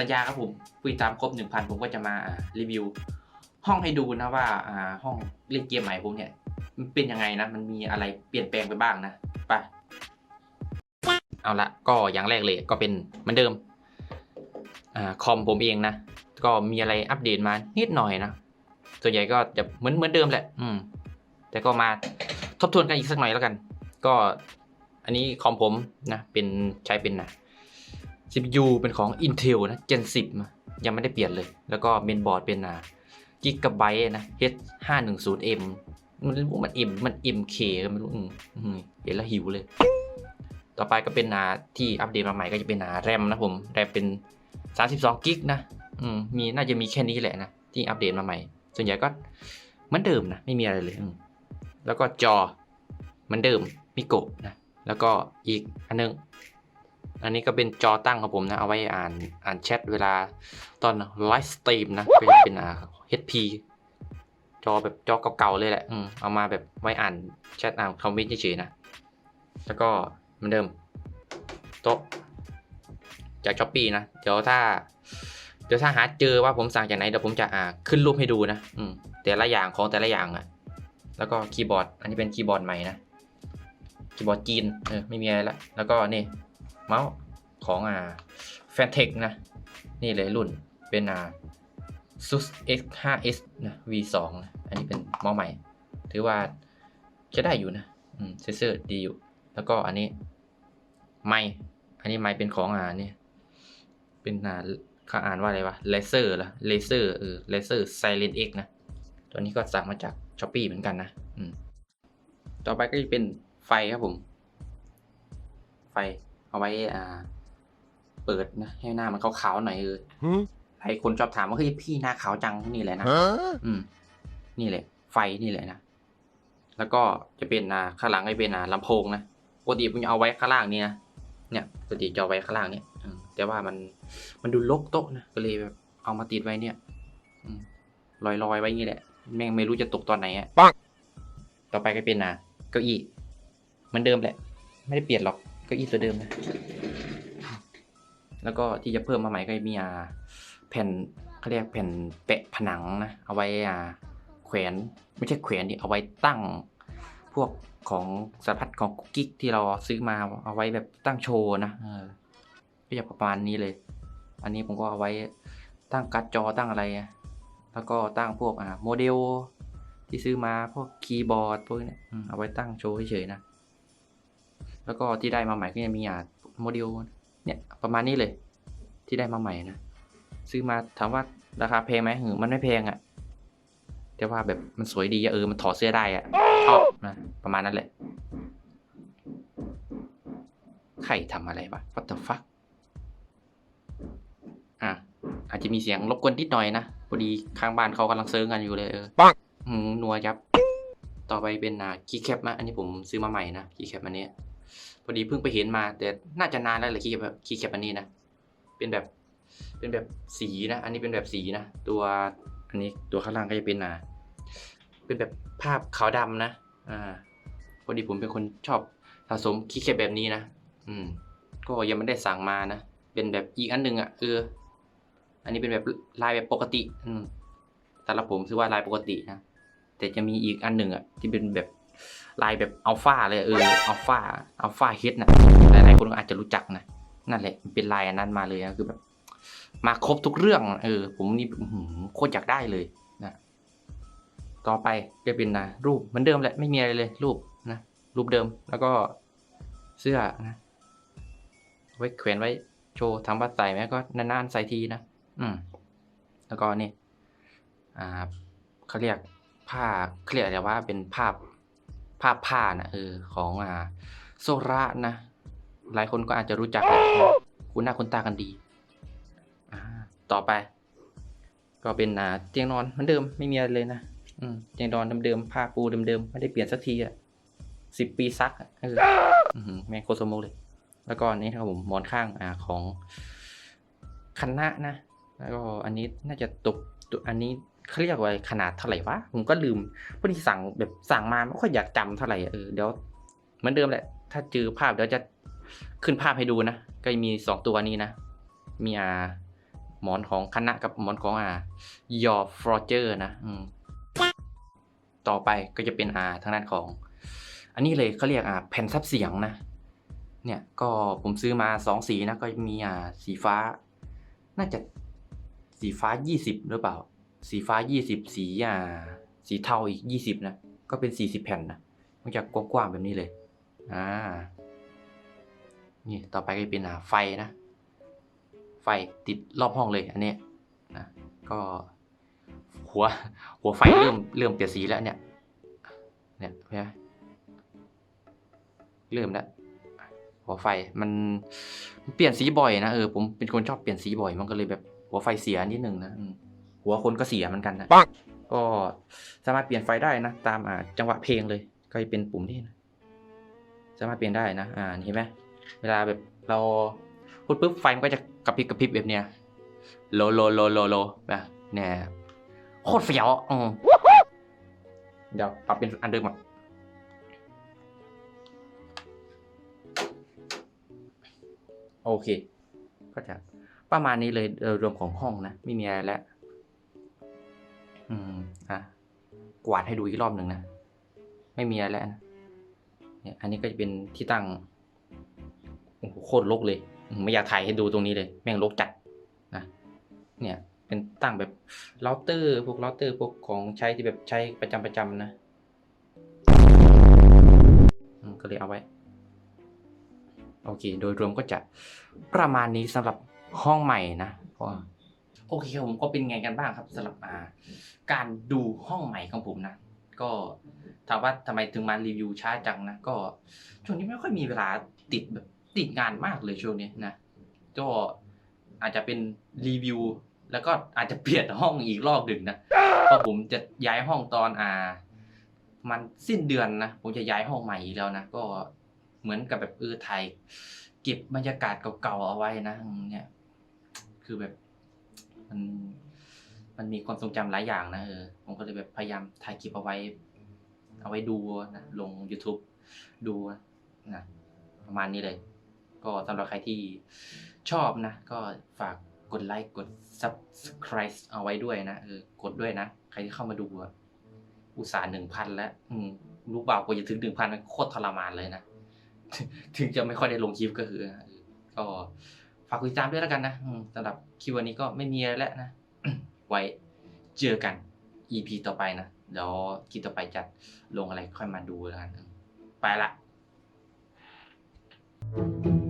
สัญญาครับผมผู้ติดตามครบหนึ่งพันผมก็จะมารีวิว ห้องให้ดูนะว่าห้องเล่นเกมใหม่ผมเนี่ยมันเป็นยังไงนะ มันมีอะไรเปลี่ยนแปลงไปบ้างนะไปเอาละก็อย่างแรกเลยก็เป็นเหมือนเดิมอคอมผมเองนะ ก็มีอะไรอัปเดตมานิดหน่อยนะส่วนใหญ่ก็จะเหมือนเหมือนเดิมแหละ อืม แต่ก็มาทบทวนกันอีกสักหน่อยแล้วกัน ก็อันนี้คอมผมนะเป็นใช้เป็นนะ CPU เป็นของ Intel นะ Gen 10มายังไม่ได้เปลี่ยนเลย แล้วก็เมนบอร์ดเป็นอ่า Gigabyte นะ H510M มันมัน M มัน MK ก็ไม่รู้อืมอืมเห็นแล้วหิวเลย ต่อไปก็เป็นอ่าที่อัปเดตมาใหม่ก็จะเป็นอ่าแรมนะผม แรมเป็น 32 กิกนะมมีน่าจะมีแค่นี้แหละนะ ที่อัปเดตมาใหม่ ส่วนใหญ่ก็เหมือนเดิมนะ ไม่มีอะไรเลย แล้วก็จอเหมือนเดิมมิโกะนะ แล้วก็อีกอันนึง อันนี้ก็เป็นจอตั้งของผมนะ เอาไว้อ่านอ่านแชทเวลาตอนไลฟ์สตรีมนะ ก็จะเป็นอ่า HP จอแบบจอเก่าๆเลยแหละอืมเอามาแบบไว้อ่านแชทอ่านคอมเมนต์เฉยๆนะ แล้วก็เหมือนเดิม โต๊ะจากช้อปปี้นะ เดี๋ยวถ้า เดี๋ยวถ้าหาเจอว่าผมสั่งจากไหนเดี๋ยวผมจะอ่าขึ้นรูปให้ดูนะ อืมแต่ละอย่างของแต่ละอย่างอะ แล้วก็คีย์บอร์ด อันนี้เป็นคีย์บอร์ดใหม่นะ คีย์บอร์ดจีน เออ ไม่มีอะไรละ แล้วก็นี่ เมาส์ของอ่าแฟนเทคนะ นี่เลยรุ่นเป็นอ่า SUS X5S นะ V2 นะอันนี้เป็นเมาส์ใหม่ ถือว่าจะได้อยู่นะอืมเซอร์ดีอยู่ แล้วก็อันนี้ไมค์อันนี้ไมค์เป็นของอ่านี่เป็นอ่าเขาอ่านว่าอะไรวะเลเซอร์ละเลเซอร์เออเลเซอร์ไซเลนเอ็กนะ ตัวนี้ก็สั่งมาจากช้อปปีเหมือนกันนะอืมต่อไปก็จะเป็นไฟครับผม ไฟ เอาไว้อ่า เปิดนะให้หน้ามันขาวๆหน่อยเออ Huh? หลายคนชอบถามว่าเฮ้ยพี่หน้าขาวจังนี่แหละนะ Huh? อืม นี่แหละ ไฟนี่แหละนะแล้วก็จะเป็นอ่าข้างหลังก็จะเป็นอ่าลำโพงนะปกติผมจะเอาไว้ข้างล่างนี่นะเนี่ยปกติจะเอาไว้ข้างล่างเนี่ยอืมแต่ว่ามันมันดูลกโต๊ะนะก็เลยแบบเอามาติดไว้เนี่ยอืมลอยลอยๆไว้อย่างนี้แหละ แม่งไม่รู้จะตกตอนไหนอะปังต่อไปก็เป็นอ่าเก้าอี้เหมือนเดิมแหละ ไม่ได้เปลี่ยนหรอก เก้าอี้ตัวเดิมนะ แล้วก็ที่จะเพิ่มมาใหม่ก็มีอ่าแผ่นเขาเรียกแผ่นแปะผนังนะ เอาไว้อ่าแขวนไม่ใช่แขวนดิเอาไว้ตั้ง พวกของสารพัดของกุ๊กกิ๊กที่เราซื้อมาเอาไว้แบบตั้งโชว์นะเออก็จะประมาณนี้เลย อันนี้ผมก็เอาไว้ตั้งการ์ดจอตั้งอะไร แล้วก็ตั้งพวกอ่าโมเดลที่ซื้อมาพวกคีย์บอร์ดพวกนี้เอาไว้ตั้งโชว์เฉยๆนะ แล้วก็ที่ได้มาใหม่ก็ยังมีอ่าโมเดลเนี่ยประมาณนี้เลย ที่ได้มาใหม่นะซื้อมาถามว่าราคาแพงไหมหือมันไม่แพงอะ่ะแต่ว่าแบบมันสวยดีอะเออมันถอดเสื้อได้อะ่ะชอบนะประมาณนั้นแหละใครทำอะไรวะ what the fuck อะอาจจะมีเสียงรบกวนนิดหน่อยนะพอดีข้างบ้านเขากำลังเซิร์งกันอยู่เลยเออปังหืมนัวยับ ต่อไปเป็นอ่าคีย์แคปมาอันนี้ผมซื้อมาใหม่นะคีย์แคปอันนี้ พอดีเพิ่งไปเห็นมา แต่น่าจะนานแล้วแหละคีย์แคปคีย์แคปอันนี้นะ เป็นแบบ เป็นแบบสีนะ อันนี้เป็นแบบสีนะ ตัว อันนี้ตัวข้างล่างก็จะเป็นอ่าเป็นแบบภาพขาวดำนะ อ่า พอดีผมเป็นคนชอบสะสมคีย์แคปแบบนี้นะ อืม ก็ยังไม่ได้สั่งมานะ เป็นแบบอีกอันหนึ่งอะเออ อันนี้เป็นแบบลายแบบปกติ อืมแต่ละผมซื้อว่าลายปกตินะ แต่จะมีอีกอันหนึ่งอะที่เป็นแบบ ลายแบบอัลฟาเลยเอออัลฟาอัลฟาเฮดนะหลายๆคนก็อาจจะรู้จักนะ นั่นแหละเป็นลายอันนั้นมาเลยนะคือแบบมาครบทุกเรื่อง เออ ผมนี่โคตรอยากได้เลยนะต่อไปก็เป็นนะรูปเหมือนเดิมแหละไม่มีอะไรเลย รูปนะรูปเดิมแล้วก็เสื้อนะไว้แขวนไว้โชว์ทำบัตรใส่ไหมก็นานๆใส่ทีนะอืมแล้วก็นี่อ่าเขาเรียกผ้าเขาเรียกอะไรว่าเป็นภาพ ภาพผ้านะเออของอ่าโซระนะ หลายคนก็อาจจะรู้จักคุณหน้าคุณตากันดี อ่า ต่อไป ก็เป็นอ่าเตียงนอนเหมือนเดิมไม่มีอะไรเลยนะอืมเตียงนอนเดิมๆผ้าปูเดิมๆไม่ได้เปลี่ยนสักทีอะสิบปีซักเออแม่งโคตรสมุกเลย แล้วก็อันนี้นะครับผมหมอนข้างอ่าของคันนะนะ แล้วก็อันนี้น่าจะตกตัวอันนี้ เขาเรียกว่าขนาดเท่าไหร่วะผมก็ลืมพอดีสั่งแบบสั่งมาไม่ค่อยอยากจำเท่าไหร่เออเดี๋ยวเหมือนเดิมแหละ ถ้าเจอภาพเดี๋ยวจะขึ้นภาพให้ดูนะก็มีสองตัวนี้นะ มีอาหมอนของคณะกับหมอนของอา your forger นะอืมต่อไปก็จะเป็นอาทางด้านของ อันนี้เลยเขาเรียกอาแผ่นซับเสียงนะ เนี่ยก็ผมซื้อมาสองสีนะก็มีอาสีฟ้า น่าจะสีฟ้ายี่สิบหรือเปล่า สีฟ้ายี่สิบสีอ่าสีเทาอีกยี่สิบนะ ก็เป็นสี่สิบแผ่นนะมันจะกว้างๆแบบนี้เลยอ่านี่ต่อไปก็เป็นอ่าไฟนะ ไฟติดรอบห้องเลยอันเนี้ยนะก็หัวหัวไฟเริ่มเริ่มเปลี่ยนสีแล้วเนี่ยเนี่ยเห็นไหมเริ่มแล้วหัวไฟมันมันเปลี่ยนสีบ่อยนะเออผมเป็นคนชอบเปลี่ยนสีบ่อยมันก็เลยแบบหัวไฟเสียนิดนึงนะ หัวคนก็เสียเหมือนกันนะปังก็สามารถเปลี่ยนไฟได้นะ ตามอ่าจังหวะเพลงเลย ก็จะเป็นปุ่มที่นะสามารถเปลี่ยนได้นะอ่าเห็นไหมเวลาแบบเราพูดปุ๊บไฟมันก็จะกระพริบกระพริบแบบเนี้ยโลโลโลโลโลแบบเนี่ยโคตรเสียวอืมเดี๋ยวปรับเป็นอันเดิมก่อนโอเค ก็จะประมาณนี้เลยโดยรวมของห้องนะ ไม่มีอะไรแล้ว อืมอะกวาดให้ดูอีกรอบหนึ่งนะ ไม่มีอะไรแล้วนะเนี่ยอันนี้ก็จะเป็นที่ตั้งโอ้โหโคตรรกเลย ไม่อยากถ่ายให้ดูตรงนี้เลย แม่งรกจัดนะเนี่ยเป็นตั้งแบบเราเตอร์พวกเราเตอร์พวกของใช้ที่แบบใช้ประจำประจำนะก็เลยเอาไว้ โอเค โดยรวมก็จะประมาณนี้สำหรับห้องใหม่นะก็โอเคครับผมก็เป็นไงกันบ้างครับสำหรับอ่าการดูห้องใหม่ของผมนะ ก็ถามว่าทำไมถึงมารีวิวช้าจังนะก็ช่วงนี้ไม่ค่อยมีเวลาติดแบบติดงานมากเลยช่วงนี้นะก็อาจจะเป็นรีวิว แล้วก็อาจจะเปลี่ยนห้องอีกรอบหนึ่งนะเพราะผมจะย้ายห้องตอนอ่า มันสิ้นเดือนนะผมจะย้ายห้องใหม่อีกแล้วนะก็เหมือนกับแบบเออถ่ายเก็บบรรยากาศเก่าๆเอาไว้นะอืมเนี่ย คือแบบ มัน มันมีความทรงจำหลายอย่างนะเออผมก็เลยแบบพยายามถ่ายคลิปเอาไว้ เอาไว้ดูนะลง YouTube ดูนะประมาณนี้เลย ก็สำหรับใครที่ชอบนะ ก็ฝากกดไลค์กด subscribe เอาไว้ด้วยนะเออกดด้วยนะ ใครที่เข้ามาดูอะอุตส่าห์หนึ่งพันแล้วรู้เปล่ากว่าจะถึงหนึ่งพันมันโคตรทรมานเลยนะ ถึงจะไม่ค่อยได้ลงคลิปก็คือ ก็ากติดตามด้วยแล้วกันนะสำหรับคิววันนี้ก็ไม่มีอะไรแล้วนะ ไว้เจอกัน EP ต่อไปนะเดี๋ยวคิดต่อไปจัดลงอะไรค่อยมาดูแล้วกัน ไปละ thank you